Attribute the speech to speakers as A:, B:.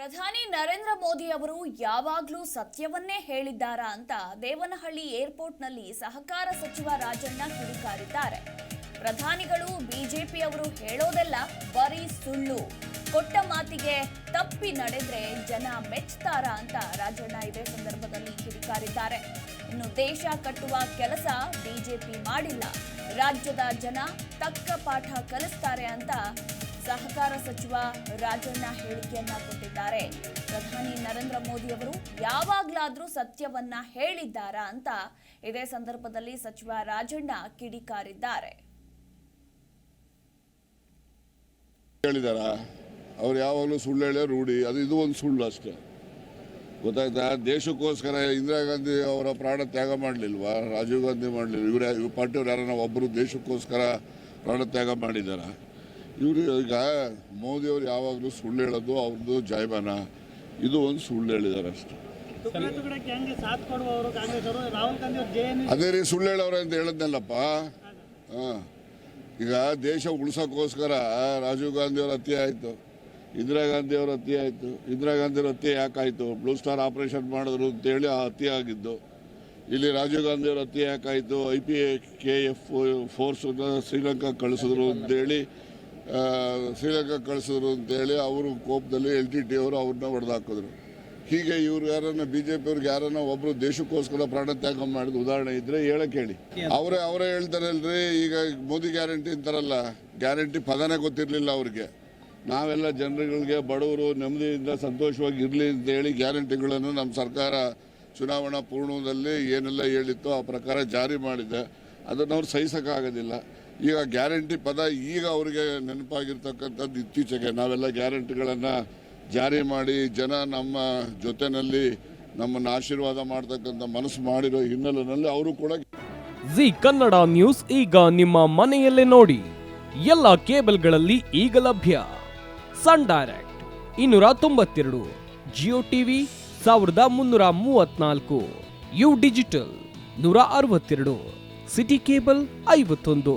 A: ಪ್ರಧಾನಿ ನರೇಂದ್ರ ಮೋದಿ ಅವರು ಯಾವಾಗಲೂ ಸತ್ಯವನ್ನೇ ಹೇಳಿದ್ದಾರಾ ಅಂತ ದೇವನಹಳ್ಳಿ ಏರ್ಪೋರ್ಟ್ನಲ್ಲಿ ಸಹಕಾರ ಸಚಿವ ರಾಜಣ್ಣ ಕಿಡಿಕಾರಿದ್ದಾರೆ. ಪ್ರಧಾನಿಗಳು ಬಿಜೆಪಿಯವರು ಹೇಳೋದೆಲ್ಲ ಬರೀ ಸುಳ್ಳು. ಕೊಟ್ಟ ಮಾತಿಗೆ ತಪ್ಪಿ ನಡೆದ್ರೆ ಜನ ಮೆಚ್ತಾರಾ ಅಂತ ರಾಜಣ್ಣ ಇದೇ ಸಂದರ್ಭದಲ್ಲಿ ಕಿಡಿಕಾರಿದ್ದಾರೆ. ಇನ್ನು ದೇಶ ಕಟ್ಟುವ ಕೆಲಸ ಬಿಜೆಪಿ ಮಾಡಿಲ್ಲ. ರಾಜ್ಯದ ಜನ ತಕ್ಕ ಪಾಠ ಕಲಿಸ್ತಾರೆ ಅಂತ ಸಹಕಾರ ಸಚಿವ ರಾಜಣ್ಣ ಹೇಳಿಕೆಯನ್ನ ಕೊಟ್ಟಿದ್ದಾರೆ. ಪ್ರಧಾನಿ ನರೇಂದ್ರ ಮೋದಿ ಅವರು ಯಾವಾಗ್ಲಾದ್ರೂ ಸತ್ಯವನ್ನ ಹೇಳಿದ್ದಾರಾ ಅಂತ ಇದೇ ಸಂದರ್ಭದಲ್ಲಿ ಸಚಿವ ರಾಜಣ್ಣ ಕಿಡಿಕಾರಿದ್ದಾರೆ.
B: ಹೇಳಿದಾರಾ? ಅವ್ರು ಯಾವಾಗಲೂ ಸುಳ್ಳು ಹೇಳೋ ರೂಢಿ. ಅದು ಇದು ಒಂದು ಸುಳ್ಳು ಅಷ್ಟೇ. ಗೊತ್ತಾಯ್ತಾ? ದೇಶಕ್ಕೋಸ್ಕರ ಇಂದಿರಾ ಗಾಂಧಿ ಅವರ ಪ್ರಾಣ ತ್ಯಾಗ ಮಾಡಲಿಲ್ವಾ? ರಾಜೀವ್ ಗಾಂಧಿ ಮಾಡಲಿಲ್ಲ ಇವರ ಪಾರ್ಟಿಯವ್ರು ಯಾರನ್ನ ಒಬ್ಬರು ದೇಶಕ್ಕೋಸ್ಕರ ಪ್ರಾಣ ತ್ಯಾಗ ಮಾಡಿದಾರ? ಇವರು ಈಗ ಮೋದಿಯವರು ಯಾವಾಗಲೂ ಸುಳ್ಳು ಹೇಳೋದು ಅವ್ರದ್ದು ಜಯಮಾನ ಇದು ಒಂದು ಸುಳ್ಳು ಹೇಳಿದ್ದಾರೆ ಅಷ್ಟೇ. ಅದೇ ರೀ ಸುಳ್ಳು ಹೇಳೋರೆ ಅಂತ ಹೇಳಿದ್ನಲ್ಲಪ್ಪ. ಈಗ ದೇಶ ಉಳಿಸೋಕ್ಕೋಸ್ಕರ ರಾಜೀವ್ ಗಾಂಧಿಯವ್ರ ಹತ್ಯೆ ಆಯಿತು. ಇಂದಿರಾ ಗಾಂಧಿಯವ್ರ ಹತ್ಯೆ ಆಯಿತು. ಇಂದಿರಾ ಗಾಂಧಿಯವ್ರ ಹತ್ಯೆ ಯಾಕಾಯಿತು ಬ್ಲೂ ಸ್ಟಾರ್ ಆಪರೇಷನ್ ಮಾಡಿದ್ರು ಅಂತೇಳಿ ಆ ಹತ್ಯೆ ಆಗಿದ್ದು. ಇಲ್ಲಿ ರಾಜೀವ್ ಗಾಂಧಿಯವ್ರ ಹತ್ಯೆ ಯಾಕಾಯಿತು ಐ ಪಿ ಕೆ ಎಫ್ ಫೋರ್ಸನ್ನ ಶ್ರೀಲಂಕಾ ಕಳಿಸಿದ್ರು ಅಂತೇಳಿ ಶ್ರೀಲಂಕಾ ಕಳಿಸಿದ್ರು ಅಂತೇಳಿ ಅವರು ಕೋಪದಲ್ಲಿ ಎಲ್ ಟಿ ಟಿ ಅವರು ಅವ್ರನ್ನ ಹೊಡೆದಾಕಿದ್ರು. ಹೀಗೆ ಇವ್ರು ಯಾರನ್ನ ಬಿ ಜೆ ಯಾರನ್ನ ಒಬ್ರು ದೇಶಕ್ಕೋಸ್ಕರ ಪ್ರಾಣ ತ್ಯಾಗ ಮಾಡಿದ ಉದಾಹರಣೆ ಇದ್ರೆ ಹೇಳಕ್ಕೆ ಹೇಳಿ ಅವರೇ ಅವರೇ ಹೇಳ್ತಾರಲ್ರಿ, ಈಗ ಮೋದಿ ಗ್ಯಾರಂಟಿ ಅಂತಾರಲ್ಲ, ಗ್ಯಾರಂಟಿ ಪದನೇ ಗೊತ್ತಿರಲಿಲ್ಲ ಅವ್ರಿಗೆ. ನಾವೆಲ್ಲ ಜನರುಗಳಿಗೆ ಬಡವರು ನೆಮ್ಮದಿಯಿಂದ ಸಂತೋಷವಾಗಿ ಇರಲಿ ಅಂತ ಹೇಳಿ ಗ್ಯಾರಂಟಿಗಳನ್ನು ನಮ್ಮ ಸರ್ಕಾರ ಚುನಾವಣಾ ಪೂರ್ಣದಲ್ಲಿ ಏನೆಲ್ಲ ಹೇಳಿತ್ತು ಆ ಪ್ರಕಾರ ಜಾರಿ ಮಾಡಿದೆ. ಅದನ್ನು ಅವ್ರು ಸಹಿಸೋಕ್ಕಾಗೋದಿಲ್ಲ. ಈಗ ಗ್ಯಾರಂಟಿ ಪದ ಈಗ ಅವರಿಗೆ ನೆನಪಾಗಿರ್ತಕ್ಕಂಥದ್ದು ಇತ್ತೀಚೆಗೆ ನಾವೆಲ್ಲ ಗ್ಯಾರಂಟಿಗಳನ್ನು ಜಾರಿ ಮಾಡಿ ಜನ ನಮ್ಮ ಜೊತೆಯಲ್ಲಿ ನಮ್ಮನ್ನು ಆಶೀರ್ವಾದ ಮಾಡ್ತಕ್ಕಂಥ ಮನಸ್ಸು ಮಾಡಿರೋ ಹಿನ್ನೆಲೆಯಲ್ಲಿ ಅವರು ಕೂಡ
C: ಜಿ ಕನ್ನಡ ನ್ಯೂಸ್ ಈಗ ನಿಮ್ಮ ಮನೆಯಲ್ಲೇ ನೋಡಿ. ಎಲ್ಲ ಕೇಬಲ್ಗಳಲ್ಲಿ ಈಗ ಲಭ್ಯ. ಸನ್ ಡೈರೆಕ್ಟ್ ಇನ್ನೂರ ತೊಂಬತ್ತೆರಡು, ಜಿಯೋ ಟಿವಿ ಸಾವಿರದ ಮುನ್ನೂರ ಮೂವತ್ನಾಲ್ಕು, ಯು ಡಿಜಿಟಲ್ ನೂರ ಅರವತ್ತೆರಡು, ಸಿಟಿ ಕೇಬಲ್ ಐವತ್ತೊಂದು.